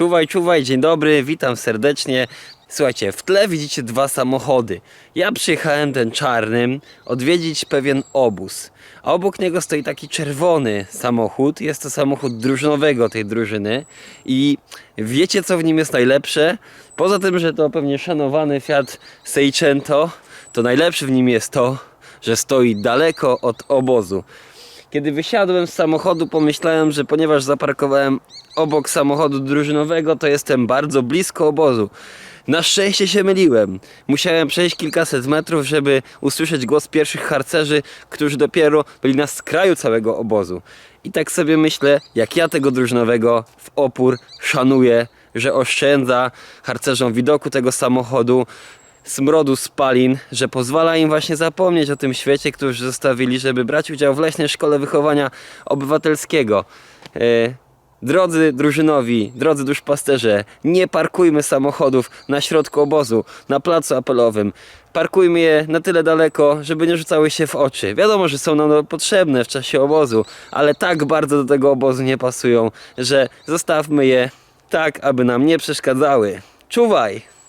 Czuwaj, czuwaj, dzień dobry, witam serdecznie. Słuchajcie, w tle widzicie dwa samochody. Ja przyjechałem ten czarnym odwiedzić pewien obóz. A obok niego stoi taki czerwony samochód. Jest to samochód drużynowego tej drużyny. I wiecie co w nim jest najlepsze? Poza tym, że to pewnie szanowany Fiat Seicento, to najlepsze w nim jest to, że stoi daleko od obozu. Kiedy wysiadłem z samochodu, pomyślałem, że ponieważ zaparkowałem obok samochodu drużynowego, to jestem bardzo blisko obozu. Na szczęście się myliłem. Musiałem przejść kilkaset metrów, żeby usłyszeć głos pierwszych harcerzy, którzy dopiero byli na skraju całego obozu. I tak sobie myślę, jak ja tego drużynowego w opór szanuję, że oszczędza harcerzom widoku tego samochodu, smrodu spalin, że pozwala im właśnie zapomnieć o tym świecie, który zostawili, żeby brać udział w Leśnej Szkole Wychowania Obywatelskiego. E, drodzy drużynowi, drodzy duszpasterze, nie parkujmy samochodów na środku obozu, na placu apelowym. Parkujmy je na tyle daleko, żeby nie rzucały się w oczy. Wiadomo, że są nam potrzebne w czasie obozu, ale tak bardzo do tego obozu nie pasują, że zostawmy je tak, aby nam nie przeszkadzały. Czuwaj!